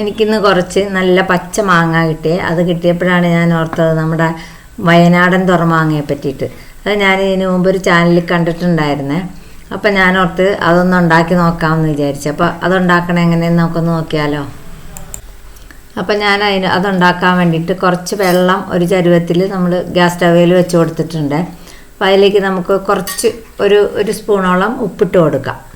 എനിക്കിന്ന് കുറച്ച് നല്ല പച്ച മാങ്ങ കിട്ടിയേ. അത് കിട്ടിയപ്പോഴാണ് ഞാൻ ഓർത്തത് നമ്മുടെ വയനാടൻ തുറമാങ്ങയെ പറ്റിയിട്ട്. അത് ഞാൻ ഇതിന് മുമ്പ് ഒരു ചാനലിൽ കണ്ടിട്ടുണ്ടായിരുന്നേ. അപ്പം ഞാൻ ഓർത്ത് അതൊന്ന് ഉണ്ടാക്കി നോക്കാമെന്ന് വിചാരിച്ചു. അപ്പോൾ അതുണ്ടാക്കണ എങ്ങനെയെന്ന് നമുക്കൊന്ന് നോക്കിയാലോ? അപ്പം ഞാൻ അതിന് അതുണ്ടാക്കാൻ വേണ്ടിയിട്ട് കുറച്ച് വെള്ളം ഒരു ചരുവത്തിൽ നമ്മൾ ഗ്യാസ് സ്റ്റവേൽ വെച്ച് കൊടുത്തിട്ടുണ്ട്. അപ്പോൾ അതിലേക്ക് നമുക്ക് കുറച്ച് ഒരു ഒരു സ്പൂണോളം ഉപ്പിട്ട് കൊടുക്കാം.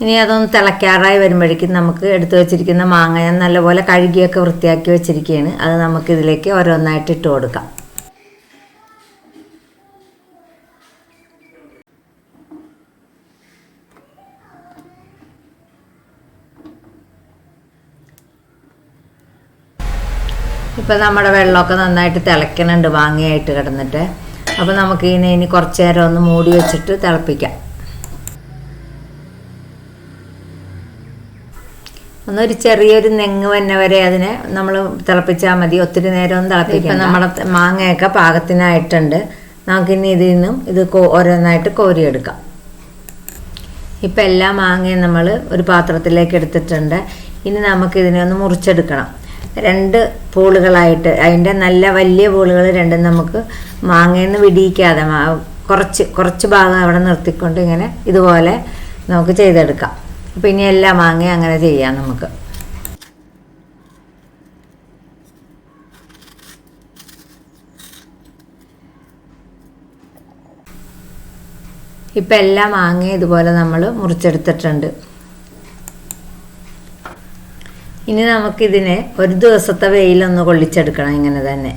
ഇനി അതൊന്ന് തിളയ്ക്കാറായി വരുമ്പോഴേക്കും നമുക്ക് എടുത്തു വെച്ചിരിക്കുന്ന മാങ്ങ ഞാൻ നല്ലപോലെ കഴുകിയൊക്കെ വൃത്തിയാക്കി വെച്ചിരിക്കുകയാണ്. അത് നമുക്ക് ഇതിലേക്ക് ഓരോന്നായിട്ട് ഇട്ട് കൊടുക്കാം. ഇപ്പം നമ്മുടെ വെള്ളമൊക്കെ നന്നായിട്ട് തിളയ്ക്കണുണ്ട് മാങ്ങയായിട്ട് കിടന്നിട്ട്. അപ്പോൾ നമുക്ക് ഇതിനെ ഇനി കുറച്ച് നേരം ഒന്ന് മൂടി വെച്ചിട്ട് തിളപ്പിക്കാം. ഒന്നൊരു ചെറിയൊരു നെങ്ങ് വന്ന വരെ അതിനെ നമ്മൾ തിളപ്പിച്ചാൽ മതി. ഒത്തിരി നേരം തിളപ്പിക്കാം നമ്മുടെ മാങ്ങയൊക്കെ പാകത്തിനായിട്ടുണ്ട്. നമുക്കിനി ഇതിൽ നിന്നും ഇത് ഓരോന്നായിട്ട് കോരിയെടുക്കാം. ഇപ്പം എല്ലാ മാങ്ങയും നമ്മൾ ഒരു പാത്രത്തിലേക്ക് എടുത്തിട്ടുണ്ട്. ഇനി നമുക്ക് ഇതിനെ ഒന്ന് മുറിച്ചെടുക്കണം. രണ്ട് പൂളുകളായിട്ട് അതിന്റെ നല്ല വലിയ പൂളുകൾ രണ്ടും നമുക്ക് മാങ്ങയിൽ നിന്ന് വിടിയിക്കാതെ കുറച്ച് കുറച്ച് ഭാഗം അവിടെ നിർത്തിക്കൊണ്ട് ഇങ്ങനെ ഇതുപോലെ നമുക്ക് ചെയ്തെടുക്കാം. അപ്പം ഇനി വാങ്ങി അങ്ങനെ ചെയ്യാം നമുക്ക്. ഇപ്പം എല്ലാം വാങ്ങി ഇതുപോലെ നമ്മൾ മുറിച്ചെടുത്തിട്ടുണ്ട്. ഇനി നമുക്കിതിനെ ഒരു ദിവസത്തെ വെയിലൊന്ന് കൊള്ളിച്ചെടുക്കണം ഇങ്ങനെ തന്നെ.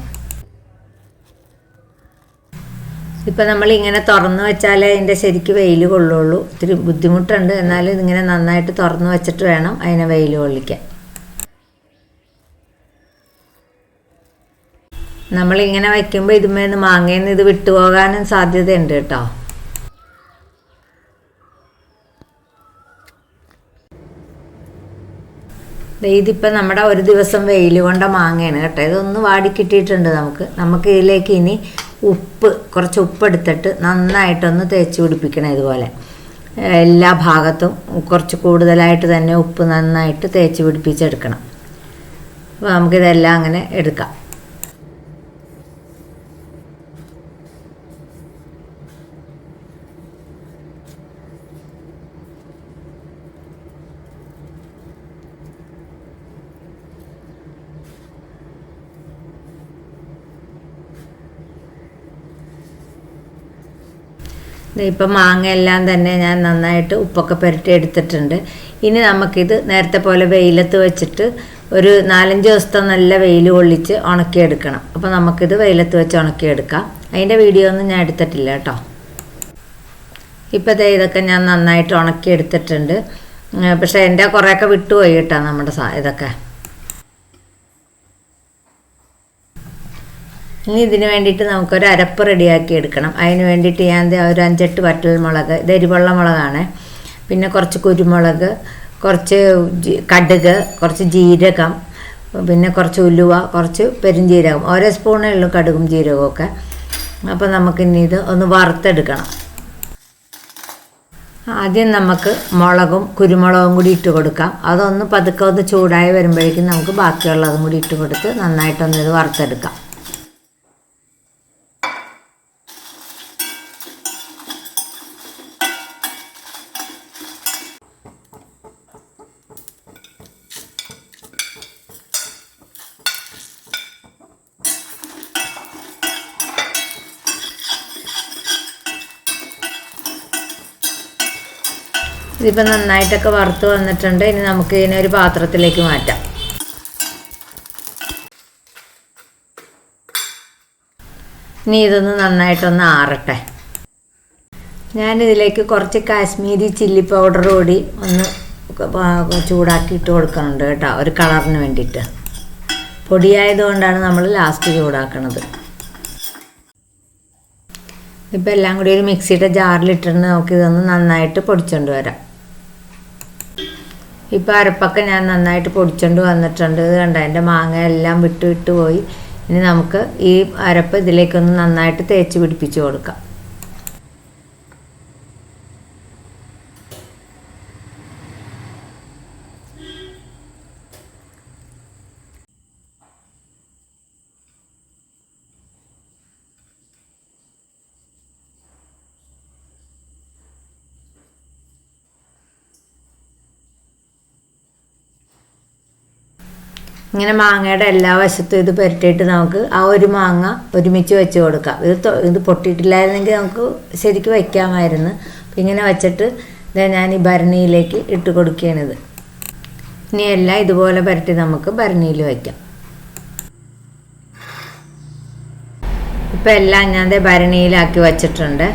ഇപ്പം നമ്മൾ ഇങ്ങനെ തുറന്നു വെച്ചാലേ അതിന്റെ ശരിക്ക് വെയിൽ കൊള്ളുള്ളൂ. ഇത്തിരി ബുദ്ധിമുട്ടുണ്ട്. എന്നാലും ഇങ്ങനെ നന്നായിട്ട് തുറന്നു വെച്ചിട്ട് വേണം അതിനെ വെയിൽ കൊള്ളിക്കാൻ. നമ്മളിങ്ങനെ വയ്ക്കുമ്പോൾ ഇതുമേന്ന് മാങ്ങയിൽ നിന്ന് ഇത് വിട്ടുപോകാനും സാധ്യതയുണ്ട് കേട്ടോ. ഇതിപ്പോൾ നമ്മുടെ ഒരു ദിവസം വെയിൽ കൊണ്ട മാങ്ങയാണ് കേട്ടോ. ഇതൊന്ന് വാടി കിട്ടിയിട്ടുണ്ട് നമുക്ക്. നമുക്ക് ഇതിലേക്ക് ഇനി ഉപ്പ് കുറച്ച് ഉപ്പ് എടുത്തിട്ട് നന്നായിട്ടൊന്ന് തേച്ച് പിടിപ്പിക്കണം ഇതുപോലെ. എല്ലാ ഭാഗത്തും കുറച്ച് കൂടുതലായിട്ട് തന്നെ ഉപ്പ് നന്നായിട്ട് തേച്ച് പിടിപ്പിച്ചെടുക്കണം. അപ്പോൾ നമുക്കിതെല്ലാം അങ്ങനെ എടുക്കാം. ഇപ്പം മാങ്ങ എല്ലാം തന്നെ ഞാൻ നന്നായിട്ട് ഉപ്പൊക്കെ പുരട്ടി എടുത്തിട്ടുണ്ട്. ഇനി നമുക്കിത് നേരത്തെ പോലെ വെയിലത്ത് വെച്ചിട്ട് ഒരു നാലഞ്ച് ദിവസത്തെ നല്ല വെയിൽ കൊള്ളിച്ച് ഉണക്കിയെടുക്കണം. അപ്പോൾ നമുക്കിത് വെയിലത്ത് വെച്ച് ഉണക്കിയെടുക്കാം. അതിന്റെ വീഡിയോ ഒന്നും ഞാൻ എടുത്തിട്ടില്ല കേട്ടോ. ഇപ്പോൾ ഇതൊക്കെ ഞാൻ നന്നായിട്ട് ഉണക്കിയെടുത്തിട്ടുണ്ട്. പക്ഷേ എന്റെ കുറേയൊക്കെ വിട്ടുപോയി കേട്ടോ നമ്മുടെ ഇതൊക്കെ. ഇനി ഇതിന് വേണ്ടിയിട്ട് നമുക്കൊരു അരപ്പ് റെഡിയാക്കി എടുക്കണം. അതിന് വേണ്ടിയിട്ട് ഞാൻ ഒരു അഞ്ചെട്ട് വറ്റൽ മുളക് ഇത് എരിവെള്ള മുളകാണ്. പിന്നെ കുറച്ച് കുരുമുളക് കുറച്ച് കടുക് കുറച്ച് ജീരകം പിന്നെ കുറച്ച് ഉലുവ കുറച്ച് പെരുംജീരകം. ഓരോ സ്പൂണേ ഉള്ളൂ കടുകും ജീരകവും ഒക്കെ അപ്പോൾ നമുക്കിനി ഇത് ഒന്ന് വറുത്തെടുക്കണം. ആദ്യം നമുക്ക് മുളകും കുരുമുളകും കൂടി ഇട്ട് കൊടുക്കാം. അതൊന്ന് പതുക്കെ ഒന്ന് ചൂടായി വരുമ്പോഴേക്കും നമുക്ക് ബാക്കിയുള്ളതും കൂടി ഇട്ട് കൊടുത്ത് നന്നായിട്ടൊന്ന് ഇത് വറുത്തെടുക്കാം. ഇതിപ്പോൾ നന്നായിട്ടൊക്കെ വറുത്ത് വന്നിട്ടുണ്ട്. ഇനി നമുക്ക് ഇതിനെ ഒരു പാത്രത്തിലേക്ക് മാറ്റാം. ഇനി ഇതൊന്ന് നന്നായിട്ടൊന്ന് ആറട്ടെ. ഞാനിതിലേക്ക് കുറച്ച് കാശ്മീരി ചില്ലി പൗഡർ കൂടി ഒന്ന് ചൂടാക്കി ഇട്ട് കൊടുക്കുന്നുണ്ട് കേട്ടോ ഒരു കളറിന് വേണ്ടിയിട്ട്. പൊടിയായതുകൊണ്ടാണ് നമ്മൾ ലാസ്റ്റ് ചൂടാക്കണത്. ഇപ്പം എല്ലാം കൂടി ഒരു മിക്സിയുടെ ജാറിലിട്ടിട്ട് നമുക്കിതൊന്ന് നന്നായിട്ട് പൊടിച്ചുകൊണ്ട് വരാം. ഇപ്പം അരപ്പൊക്കെ ഞാൻ നന്നായിട്ട് പൊടിച്ചുകൊണ്ട് വന്നിട്ടുണ്ട്. കണ്ട? എന്റെ മാങ്ങ എല്ലാം വിട്ട് വിട്ട് പോയി. ഇനി നമുക്ക് ഈ അരപ്പ് ഇതിലേക്കൊന്ന് നന്നായിട്ട് തേച്ച് പിടിപ്പിച്ച് കൊടുക്കാം. ഇങ്ങനെ മാങ്ങയുടെ എല്ലാ വശത്തും ഇത് പുരട്ടിയിട്ട് നമുക്ക് ആ ഒരു മാങ്ങ ഒരുമിച്ച് വെച്ച് കൊടുക്കാം. ഇത് ഇത് പൊട്ടിയിട്ടില്ലായിരുന്നെങ്കിൽ നമുക്ക് ശരിക്കും വയ്ക്കാമായിരുന്നു അപ്പം ഇങ്ങനെ വെച്ചിട്ട് ഇതാ ഞാൻ ഈ ഭരണിയിലേക്ക് ഇട്ട് കൊടുക്കുകയാണിത് ഇനി എല്ലാം ഇതുപോലെ പുരട്ടി നമുക്ക് ഭരണിയിൽ വയ്ക്കാം ഇപ്പം എല്ലാം ഞാൻ ഭരണിയിലാക്കി വച്ചിട്ടുണ്ട്.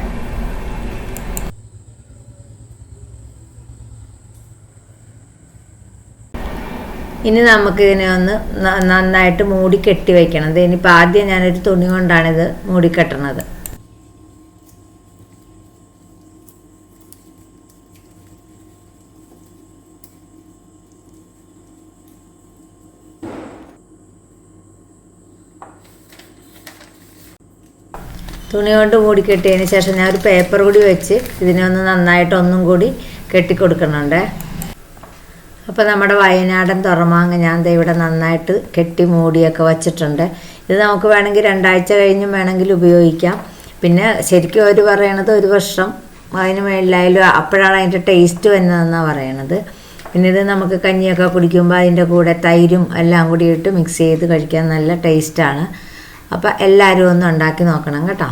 ഇനി നമുക്ക് ഇതിനെ ഒന്ന് നന്നായിട്ട് മൂടി കെട്ടി വെക്കണം. ഇത് ഇനിയിപ്പോൾ ആദ്യം ഞാനൊരു തുണി കൊണ്ടാണിത് മൂടിക്കെട്ടണത്. തുണി കൊണ്ട് മൂടിക്കെട്ടിയതിന് ശേഷം ഞാൻ ഒരു പേപ്പർ കൂടി വെച്ച് ഇതിനെ ഒന്ന് നന്നായിട്ട് ഒന്നും കൂടി കെട്ടിക്കൊടുക്കുന്നുണ്ട് അപ്പോൾ നമ്മുടെ വയനാടൻ തുറമാങ്ങ ഞാൻ ഇവിടെ നന്നായിട്ട് കെട്ടി മൂടിയൊക്കെ വച്ചിട്ടുണ്ട്. ഇത് നമുക്ക് വേണമെങ്കിൽ രണ്ടാഴ്ച കഴിഞ്ഞും വേണമെങ്കിൽ ഉപയോഗിക്കാം. പിന്നെ ശരിക്കും അവർ പറയണത് ഒരു വർഷം അതിന് മേളിലായാലും അപ്പോഴാണ് അതിന്റെ ടേസ്റ്റ് വരുന്നതെന്നാണ് പറയണത്. പിന്നെ ഇത് നമുക്ക് കഞ്ഞിയൊക്കെ കുടിക്കുമ്പോൾ അതിന്റെ കൂടെ തൈരും എല്ലാം കൂടി ഇട്ട് മിക്സ് ചെയ്ത് കഴിക്കാൻ നല്ല ടേസ്റ്റാണ് അപ്പോൾ എല്ലാവരും ഒന്ന് ഉണ്ടാക്കി നോക്കണം കേട്ടോ.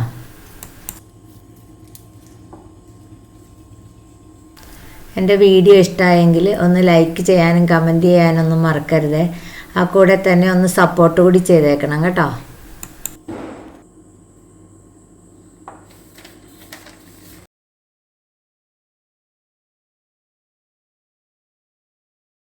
എന്റെ വീഡിയോ ഇഷ്ടമായെങ്കിൽ ഒന്ന് ലൈക്ക് ചെയ്യാനും കമന്റ് ചെയ്യാനൊന്നും മറക്കരുത്. ആ കൂടെ തന്നെ ഒന്ന് സപ്പോർട്ട് കൂടി ചെയ്തേക്കണം കേട്ടോ.